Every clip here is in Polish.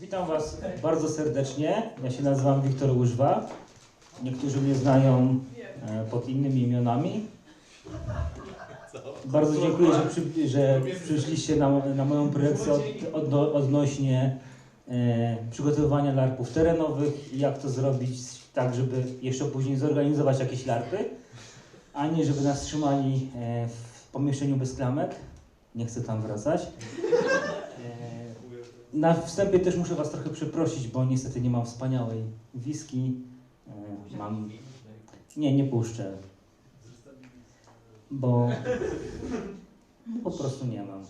Witam Was bardzo serdecznie. Ja się nazywam Wiktor Łyżwa. Niektórzy mnie znają e, pod innymi imionami. Bardzo dziękuję, że, przy, że przyszliście na, na moją projekcję od, od, odnośnie e, przygotowywania larpów terenowych i jak to zrobić tak, żeby jeszcze później zorganizować jakieś larpy, a nie żeby nas trzymali e, w pomieszczeniu bez klamek. Nie chcę tam wracać. E, na wstępie też muszę Was trochę przeprosić, bo niestety nie mam wspaniałej whisky. E, Mam... Nie, nie puszczę. Bo po prostu nie mam.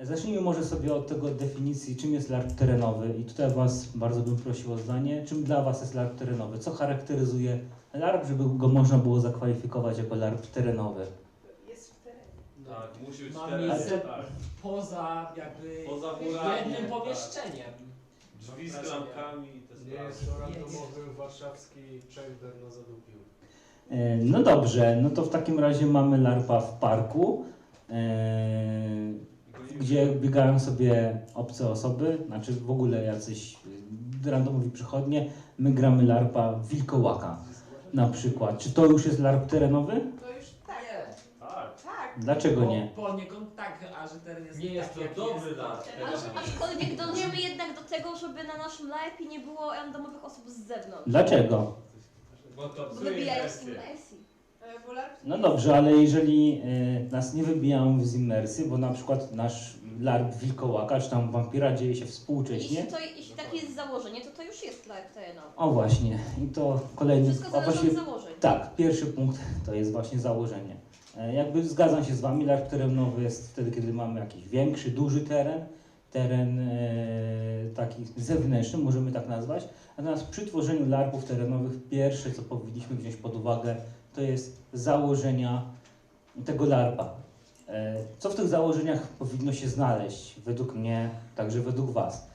Zacznijmy może sobie od tego definicji, czym jest larp terenowy. I tutaj Was bardzo bym prosił o zdanie. Czym dla Was jest larp terenowy? Co charakteryzuje larp, żeby go można było zakwalifikować jako larp terenowy? Jest w terenie. Tak, musi być Ma teren, miejsce tak. Poza jakby Poza murami, jednym tak. pomieszczeniem. Drzwi z klamkami i te Nie sprawy. jest to randomowy warszawski checkdown na zadupiu. E, No dobrze, no to w takim razie mamy larpa w parku, e, gdzie biegają sobie obce osoby, znaczy w ogóle jacyś y, randomowi przychodnie. My gramy larpa wilkołaka na przykład. Czy to już jest larp terenowy? Tak. Dlaczego nie? Poniekąd tak, a że teren jest Nie jest tak, to dobry. Aż- Aczkolwiek dążymy jednak do tego, żeby na naszym live nie było randomowych osób z zewnątrz. Dlaczego? Bo to Bo psuje wybijają z imersję. imersji. E, No dobrze, ale jeżeli e, nas nie wybijają z imersji, bo na przykład nasz larp wilkołaka, czy tam wampira dzieje się współcześnie, Jeśli, to, jeśli takie jest założenie, to to już jest live terenowy. o właśnie, i to kolejny, Wszystko a zależy właściwie od założeń. Tak, pierwszy punkt to jest właśnie założenie. E, Jakby zgadzam się z Wami, larp terenowy jest wtedy, kiedy mamy jakiś większy, duży teren, teren e, taki zewnętrzny, możemy tak nazwać. Natomiast przy tworzeniu larpów terenowych pierwsze, co powinniśmy wziąć pod uwagę, to jest założenia tego larpa. E, co w tych założeniach powinno się znaleźć, według mnie, także według Was?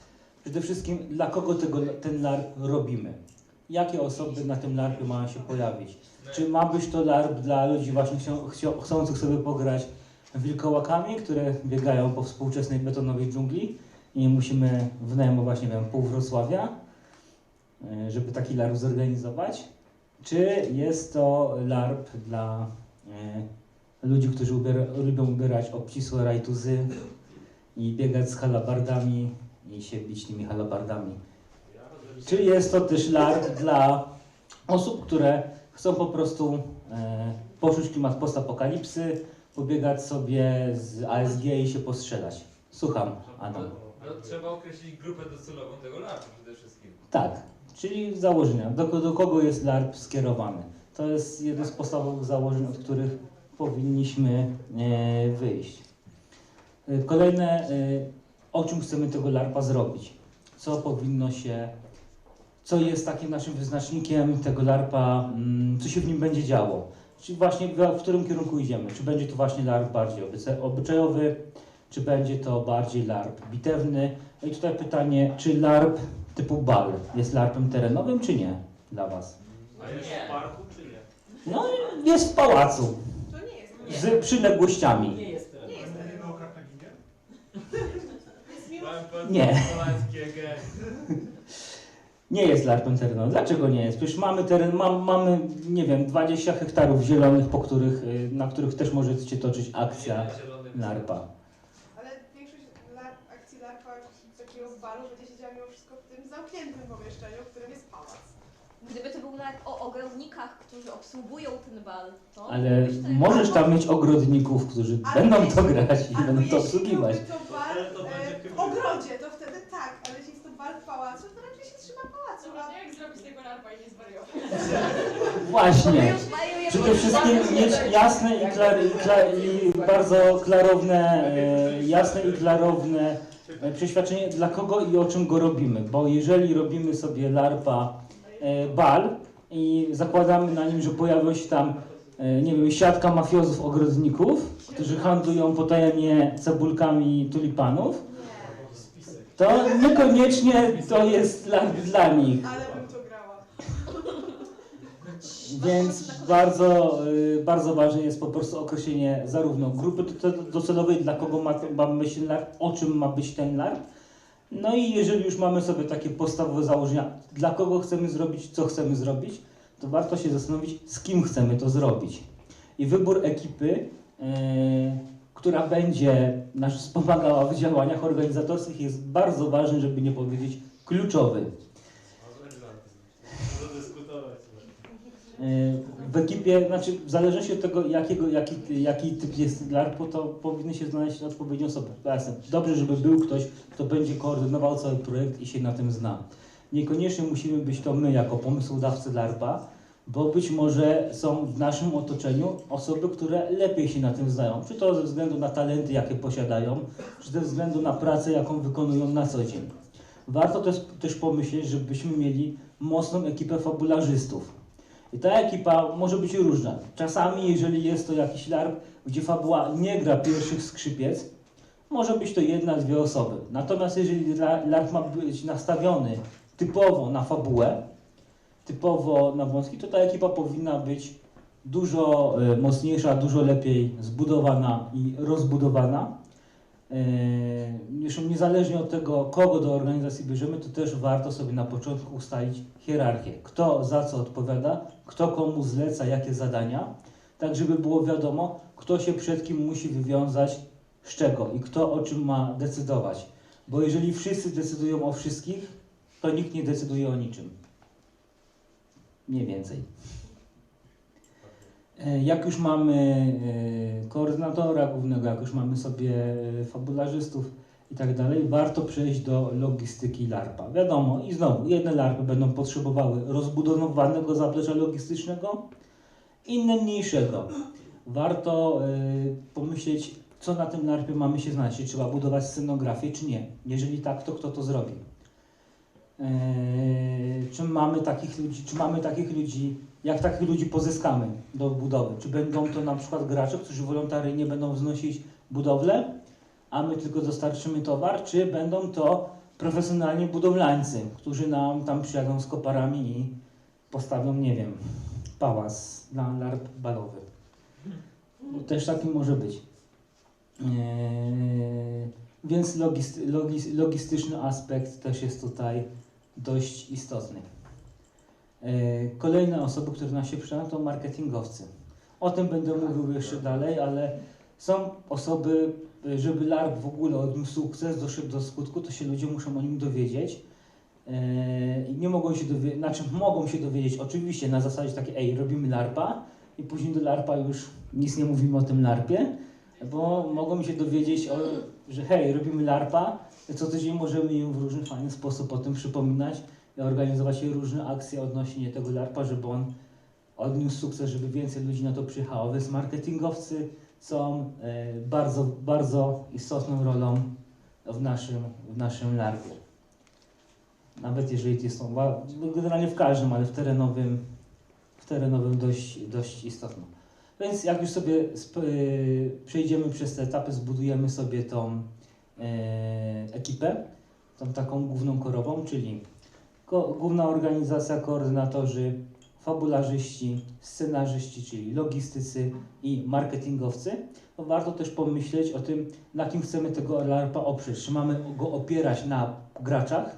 Przede wszystkim, dla kogo tego, ten larp robimy? Jakie osoby na tym larpie mają się pojawić? Czy ma być to larp dla ludzi właśnie chcą, chcą, chcących sobie pograć wilkołakami, które biegają po współczesnej betonowej dżungli i musimy wynajmować, nie wiem, pół Wrocławia, e, żeby taki larp zorganizować? Czy jest to larp dla e, ludzi, którzy lubią ubierać obcisłe rajtuzy i biegać z halabardami i się bić tymi halabardami? Czy jest to też larp dla osób, które chcą po prostu e, poczuć klimat postapokalipsy, pobiegać sobie z ASG i się postrzelać? Słucham, Adam. No, trzeba określić grupę docelową tego larpu przede wszystkim. Tak, czyli założenia. Do, do kogo jest LARP skierowany? To jest jedno z podstawowych założeń, od których powinniśmy e, wyjść. E, Kolejne, e, o czym chcemy tego LARPa zrobić? Co powinno się, co jest takim naszym wyznacznikiem tego LARPa, mm, co się w nim będzie działo? Czyli właśnie w, którym kierunku idziemy? Czy będzie to właśnie LARP bardziej obyczajowy, czy będzie to bardziej LARP bitewny? No i tutaj pytanie, czy LARP typu bal jest LARPem terenowym, czy nie dla Was? A jest w parku czy nie? No, jest w pałacu, to nie jest. Nie. z przyległościami. Nie jest teren. Nie jest Nie. Nie jest LARPem terenowym. Dlaczego nie jest? Przecież mamy teren, mam, mamy, nie wiem, 20 hektarów zielonych, po których, y, na których też możecie toczyć akcja LARPa. Ale większość larp, akcji larpa takiego balu będzie się działo mimo wszystko w tym zamkniętym pomieszczeniu, w którym jest pałac. Gdyby to był live o ogrodnikach, którzy obsługują ten bal, to Ale możesz tam mieć ogrodników, którzy Ale będą jeśli- to grać i będą to obsługiwać. to bal Ale to będzie e, w ogrodzie, to wtedy tak, ale jeśli jest to bal w pałacu, to raczej się trzyma pałacu. Dobra, No. jak zrobić tego larpa i nie zwariować? Właśnie. Przede wszystkim mieć jasne i, klar, i, klar, i bardzo klarowne, e, jasne i klarowne e, przeświadczenie, dla kogo i o czym go robimy. Bo jeżeli robimy sobie larpa e, bal i zakładamy na nim, że pojawią się tam, nie wiem, siatka mafiozów ogrodników, którzy handlują potajemnie cebulkami tulipanów, to niekoniecznie to jest dla nich. Ale bym to grała. Więc bardzo, y, bardzo ważne jest po prostu określenie zarówno grupy do- do- docelowej, dla kogo ma, ma ten LARP, o czym ma być ten LARP, No i jeżeli już mamy sobie takie podstawowe założenia, dla kogo chcemy zrobić, co chcemy zrobić, to warto się zastanowić, z kim chcemy to zrobić. I wybór ekipy, e, która będzie nas wspomagała w działaniach organizatorskich jest bardzo ważny, żeby nie powiedzieć kluczowy. W ekipie, znaczy w zależności od tego, jakiego, jaki, jaki typ jest LARP, to powinny się znaleźć odpowiednie osoby. Jasne. Dobrze, żeby był ktoś, kto będzie koordynował cały projekt i się na tym zna. Niekoniecznie musimy być to my jako pomysłodawcy LARPa, bo być może są w naszym otoczeniu osoby, które lepiej się na tym znają. Czy to ze względu na talenty, jakie posiadają, czy ze względu na pracę, jaką wykonują na co dzień. Warto też, też pomyśleć, żebyśmy mieli mocną ekipę fabularzystów. I ta ekipa może być różna. Czasami, jeżeli jest to jakiś LARP, gdzie fabuła nie gra pierwszych skrzypiec, może być to jedna, dwie osoby. Natomiast jeżeli la- LARP ma być nastawiony typowo na fabułę, typowo na wąski, to ta ekipa powinna być dużo e, mocniejsza, dużo lepiej zbudowana i rozbudowana. Zresztą niezależnie od tego, kogo do organizacji bierzemy, to też warto sobie na początku ustalić hierarchię. Kto za co odpowiada, kto komu zleca jakie zadania, tak żeby było wiadomo, kto się przed kim musi wywiązać z czego i kto o czym ma decydować. Bo jeżeli wszyscy decydują o wszystkich, to nikt nie decyduje o niczym. Mniej więcej. E, Jak już mamy e, koordynatora głównego, jak już mamy sobie e, fabularzystów i tak dalej, warto przejść do logistyki LARPa. Wiadomo, i znowu, jedne LARPy będą potrzebowały rozbudowanego zaplecza logistycznego, inne mniejszego. Warto pomyśleć, co na tym LARPie mamy się znać, czy trzeba budować scenografię, czy nie. Jeżeli tak, to kto to zrobi? Eee, czy mamy takich ludzi, czy mamy takich ludzi, jak takich ludzi pozyskamy do budowy? Czy będą to na przykład gracze, którzy wolontaryjnie będą wznosić budowlę, a my tylko dostarczymy towar, czy będą to profesjonalni budowlańcy, którzy nam tam przyjadą z koparami i postawią, nie wiem, pałac dla larp balowy. Bo też taki może być. Eee, więc logist, logis, logistyczny aspekt też jest tutaj dość istotny. E, Kolejne osoby, które nam się przydają, to marketingowcy. O tym będę mówił jeszcze dalej, ale są osoby, e, żeby LARP w ogóle odniósł sukces, doszedł do skutku, to się ludzie muszą o nim dowiedzieć. E, I nie mogą się dowiedzieć, znaczy mogą się dowiedzieć oczywiście na zasadzie takiej, ej, robimy LARPa i później do LARPa już nic nie mówimy o tym LARPie, bo mogą się dowiedzieć, o, że hej, robimy LARPa, co tydzień możemy im w różny fajny sposób o tym przypominać i organizować różne akcje odnośnie tego LARPa, żeby on odniósł sukces, żeby więcej ludzi na to przyjechało. Więc marketingowcy są e, bardzo, bardzo istotną rolą w naszym, w naszym LARPie. Nawet jeżeli to są, generalnie w każdym, ale w terenowym, w terenowym dość, dość istotną. Więc jak już sobie y, przejdziemy przez te etapy, zbudujemy sobie tą e, ekipę, tą taką główną korową, czyli główna organizacja, koordynatorzy, fabularzyści, scenarzyści, czyli logistycy i marketingowcy, to warto też pomyśleć o tym, na kim chcemy tego LARPa oprzeć. Czy mamy go opierać na graczach,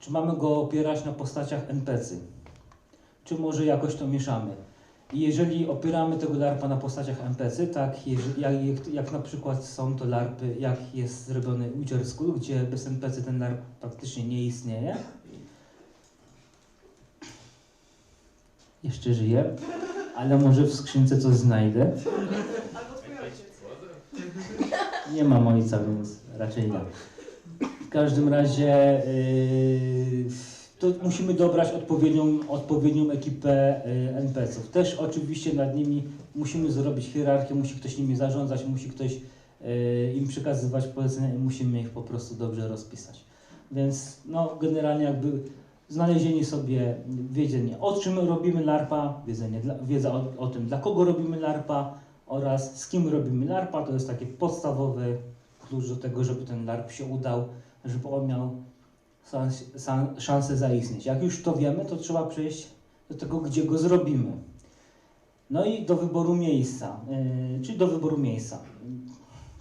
czy mamy go opierać na postaciach NPC, czy może jakoś to mieszamy. I jeżeli opieramy tego LARPa na postaciach NPC, tak, jeżeli, jak, jak, na przykład są to LARPy, jak jest zrobiony Witcher School, gdzie bez NPC ten LARP praktycznie nie istnieje. Jeszcze żyję, ale może w skrzynce coś znajdę. Nie mam ojca, więc raczej nie. W każdym razie yy, to musimy dobrać odpowiednią, odpowiednią ekipę yy, NPC-ów. Też oczywiście nad nimi musimy zrobić hierarchię, musi ktoś nimi zarządzać, musi ktoś yy, im przekazywać polecenia i musimy ich po prostu dobrze rozpisać. Więc no, generalnie jakby znalezienie sobie wiedzenie, o czym robimy LARPa, wiedzenie, wiedza o, o tym, dla kogo robimy LARPa, oraz z kim robimy LARPa. To jest taki podstawowy klucz do tego, żeby ten LARP się udał, żeby on miał szansę zaistnieć. Jak już to wiemy, to trzeba przejść do tego, gdzie go zrobimy. No i do wyboru miejsca, yy, czyli do wyboru miejsca.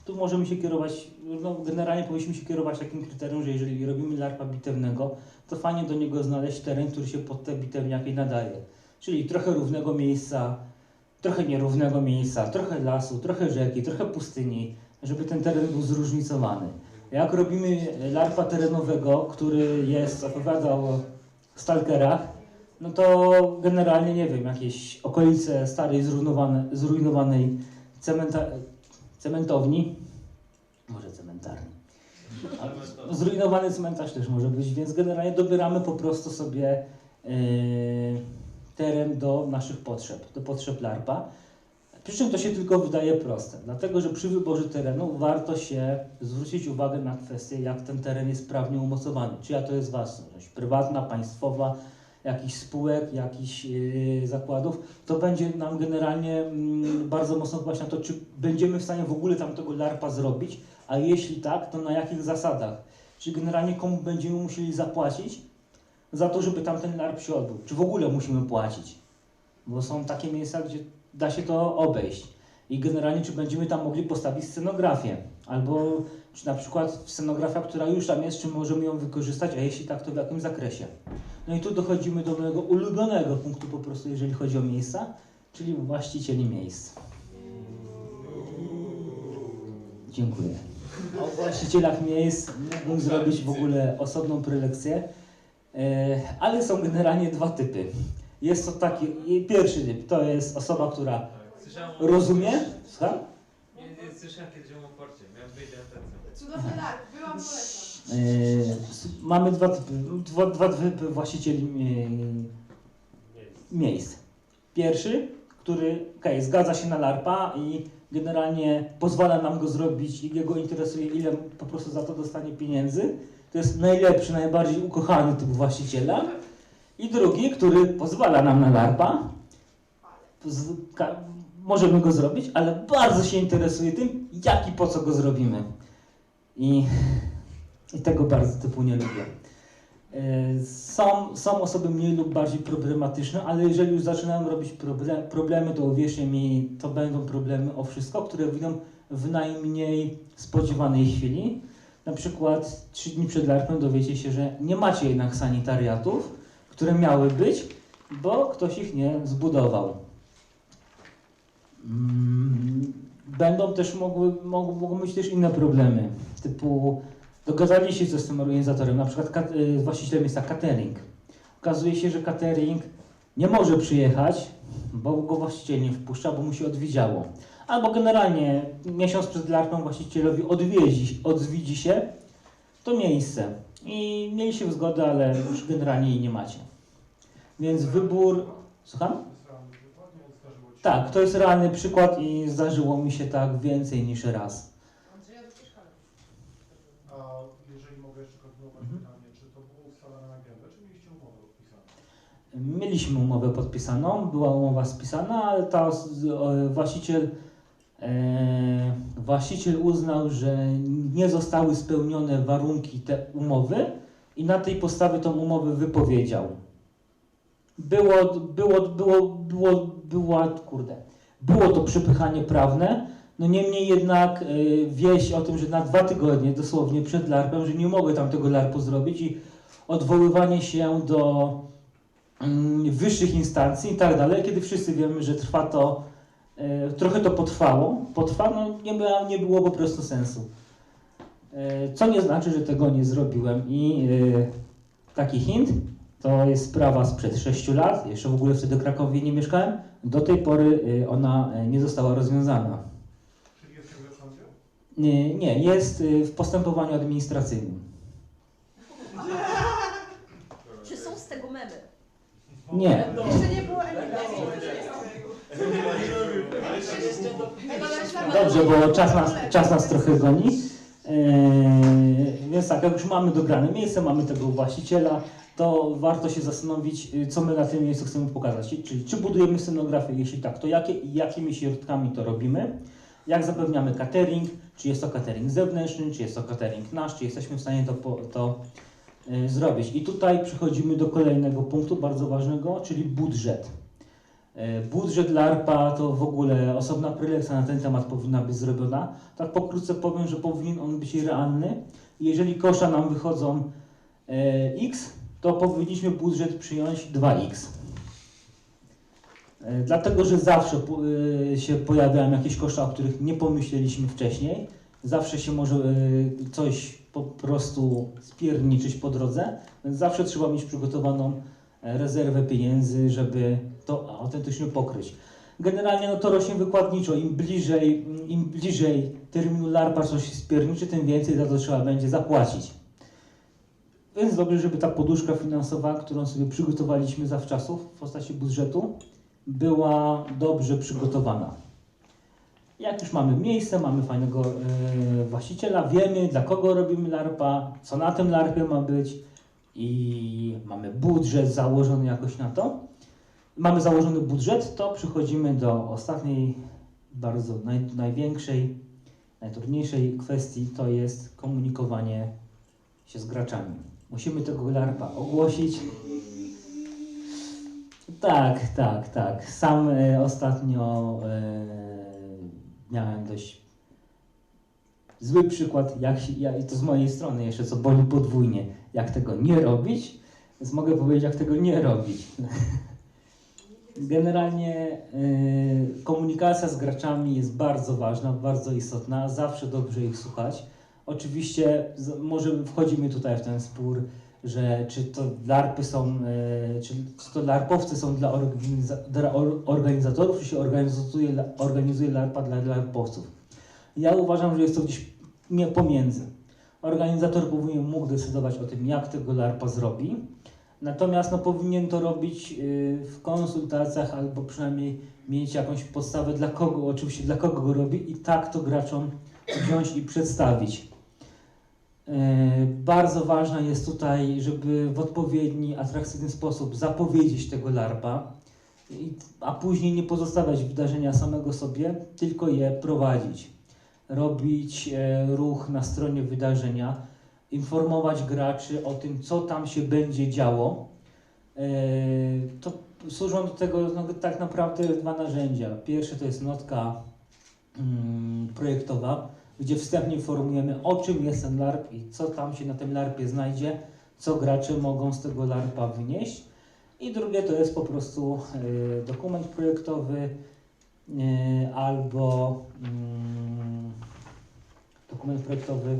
Tu możemy się kierować no, generalnie powinniśmy się kierować takim kryterium, że jeżeli robimy larpa bitewnego, to fajnie do niego znaleźć teren, który się pod te bitewniaki nadaje. Czyli trochę równego miejsca, trochę nierównego miejsca, trochę lasu, trochę rzeki, trochę pustyni, żeby ten teren był zróżnicowany. Jak robimy larpa terenowego, który jest, opowiada o stalkerach, no to generalnie, nie wiem, jakieś okolice starej, zrujnowane, zrujnowanej cementa, cementowni, może cementarni, zrujnowany cmentarz też może być, więc generalnie dobieramy po prostu sobie yy, teren do naszych potrzeb, do potrzeb larpa. Przy czym to się tylko wydaje proste, dlatego że przy wyborze terenu warto się zwrócić uwagę na kwestię, jak ten teren jest prawnie umocowany. Czyja to jest własność, prywatna, państwowa, jakichś spółek, jakichś yy, zakładów. To będzie nam generalnie mm, bardzo mocno wpływać na to, czy będziemy w stanie w ogóle tam tego larpa zrobić, a jeśli tak, to na jakich zasadach. Czyli generalnie komu będziemy musieli zapłacić za to, żeby tam ten larp się odbył. Czy w ogóle musimy płacić? Bo są takie miejsca, gdzie da się to obejść. I generalnie, czy będziemy tam mogli postawić scenografię, albo czy na przykład scenografia, która już tam jest, czy możemy ją wykorzystać, a jeśli tak, to w jakim zakresie. No i tu dochodzimy do mojego ulubionego punktu po prostu, jeżeli chodzi o miejsca, czyli właścicieli miejsc. Dziękuję. O właścicielach miejsc mógłbym zrobić w ogóle osobną prelekcję, e, ale są generalnie dwa typy. Jest to taki, pierwszy typ to jest osoba, która Tak, rozumie, słucham? Słyszałem kiedyś o porcie, miałem wyjść na Cudowny larp, byłam, polecam. E, mamy dwa typy, dwa, dwa typy właścicieli e, miejsc. Pierwszy, który okay, zgadza się na larpa i generalnie pozwala nam go zrobić i jego interesuje, ile po prostu za to dostanie pieniędzy. To jest najlepszy, najbardziej ukochany typ właściciela. I drugi, który pozwala nam na larpa, możemy go zrobić, ale bardzo się interesuje tym, jak i po co go zrobimy. I, i tego bardzo typu nie lubię. E, Są, są osoby mniej lub bardziej problematyczne, ale jeżeli już zaczynają robić proble problemy, to uwierzcie mi, to będą problemy o wszystko, które wyjdą w najmniej spodziewanej chwili. Na przykład trzy dni przed larpem dowiecie się, że nie macie jednak sanitariatów, które miały być, bo ktoś ich nie zbudował. Mm, Będą też mogły, mogą być też inne problemy, typu dogadali się ze z tym organizatorem, na przykład kat- y, właścicielem jest catering. Okazuje się, że catering nie może przyjechać, bo go właściciel nie wpuszcza, bo mu się odwiedziało. Albo generalnie miesiąc przed larpą właścicielowi odwiedzi, odwiedzi się to miejsce. I mieliście zgodę, ale już generalnie jej nie macie. Więc wybór... Słucham? Tak, to jest realny przykład i zdarzyło mi się tak więcej niż raz. A jeżeli mogę jeszcze kontynuować Mhm. pytanie, czy to było ustalane na gębę, czy mieliście umowę podpisaną? Mieliśmy umowę podpisaną, była umowa spisana, ale ta właściciel, właściciel uznał, że nie zostały spełnione warunki te umowy i na tej podstawie tą umowę wypowiedział. Było, było, było, było, było, kurde, było to przepychanie prawne, no niemniej jednak e, wieść o tym, że na dwa tygodnie dosłownie przed larpem, że nie mogę tam tego larpu zrobić i odwoływanie się do mm, wyższych instancji i tak dalej, kiedy wszyscy wiemy, że trwa to, e, trochę to potrwało, potrwa, no nie, było, nie było po prostu sensu. E, co nie znaczy, że tego nie zrobiłem i e, taki hint, to jest sprawa sprzed 6 lat, jeszcze w ogóle wtedy w Krakowie nie mieszkałem, do tej pory e, ona e, nie została rozwiązana. Czyli jest w sądzie? Nie, nie jest e, w postępowaniu administracyjnym. Czy są z tego memy? Nie. Jeszcze nie było emigracji. Dobrze, bo czas nas, czas nas trochę goni. Eee, więc tak, jak już mamy dograne miejsce, mamy tego właściciela, to warto się zastanowić, y, co my na tym miejscu chcemy pokazać. Czyli czy budujemy scenografię, jeśli tak, to jakie jakimi środkami to robimy, jak zapewniamy catering, czy jest to catering zewnętrzny, czy jest to catering nasz, czy jesteśmy w stanie to, to y, zrobić. I tutaj przechodzimy do kolejnego punktu bardzo ważnego, czyli budżet. E, Budżet LARPA to w ogóle osobna prelekcja na ten temat powinna być zrobiona. Tak pokrótce powiem, że powinien on być realny. Jeżeli kosza nam wychodzą e, X, to powinniśmy budżet przyjąć 2X. E, Dlatego, że zawsze się pojawiają jakieś koszta, o których nie pomyśleliśmy wcześniej. Zawsze się może coś po prostu spierniczyć po drodze, więc zawsze trzeba mieć przygotowaną rezerwę pieniędzy, żeby to autentycznie pokryć. Generalnie no to rośnie wykładniczo. Im bliżej, im bliżej terminu LARPA coś spierniczy, tym więcej za to trzeba będzie zapłacić. Więc dobrze, żeby ta poduszka finansowa, którą sobie przygotowaliśmy zawczasu w postaci budżetu, była dobrze przygotowana. Jak już mamy miejsce, mamy fajnego e, właściciela, wiemy dla kogo robimy LARPA, co na tym LARPie ma być i mamy budżet założony jakoś na to. Mamy założony budżet, to przechodzimy do ostatniej, bardzo naj, największej, najtrudniejszej kwestii, to jest komunikowanie się z graczami. Musimy tego LARPa ogłosić. Tak, tak, tak. Sam e, ostatnio e, miałem dość zły przykład, jak się, ja, i to z mojej strony jeszcze, co boli podwójnie, jak tego nie robić, więc mogę powiedzieć, jak tego nie robić. Generalnie y, komunikacja z graczami jest bardzo ważna, bardzo istotna, zawsze dobrze ich słuchać. Oczywiście z, może wchodzimy tutaj w ten spór, że czy to larpy są, y, czy, czy to larpowcy są dla, organiza, dla or, organizatorów, czy się organizuje, organizuje larpa dla larpowców. Ja uważam, że jest to gdzieś pomiędzy. Organizator powinien mógł decydować o tym, jak tego larpa zrobi, Natomiast no, powinien to robić y, w konsultacjach albo przynajmniej mieć jakąś podstawę dla kogo, oczywiście dla kogo go robi i tak to graczom wziąć i przedstawić. Y, Bardzo ważne jest tutaj, żeby w odpowiedni, atrakcyjny sposób zapowiedzieć tego LARPa, a później nie pozostawiać wydarzenia samego sobie, tylko je prowadzić. Robić e, ruch na stronie wydarzenia, informować graczy o tym, co tam się będzie działo. E, To służą do tego no, tak naprawdę dwa narzędzia. Pierwsze to jest notka mm, projektowa, gdzie wstępnie informujemy o czym jest ten LARP i co tam się na tym LARPie znajdzie, co gracze mogą z tego LARPa wynieść. I drugie to jest po prostu e, dokument projektowy e, albo mm, dokument projektowy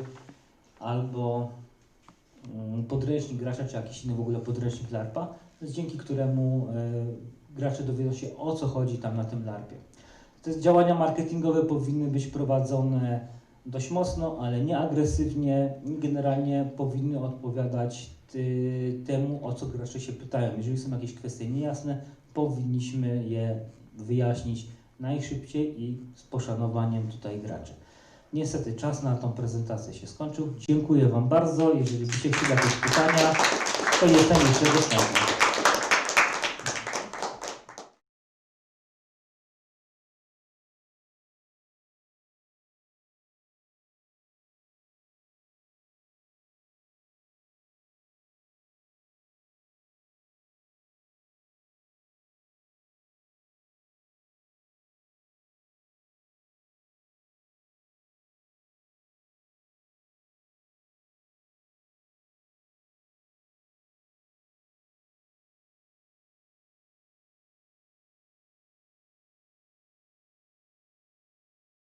albo mm, podręcznik gracza, czy jakiś inny w ogóle podręcznik LARPa, dzięki któremu e, gracze dowiedzą się o co chodzi tam na tym LARPie. Te działania marketingowe powinny być prowadzone dość mocno, ale nie agresywnie. Generalnie powinny odpowiadać ty, temu, o co gracze się pytają. Jeżeli są jakieś kwestie niejasne, powinniśmy je wyjaśnić najszybciej i z poszanowaniem tutaj graczy. Niestety czas na tą prezentację się skończył. Dziękuję Wam bardzo. Jeżeli byście chcieli jakieś pytania, to jestem jeszcze dostępny.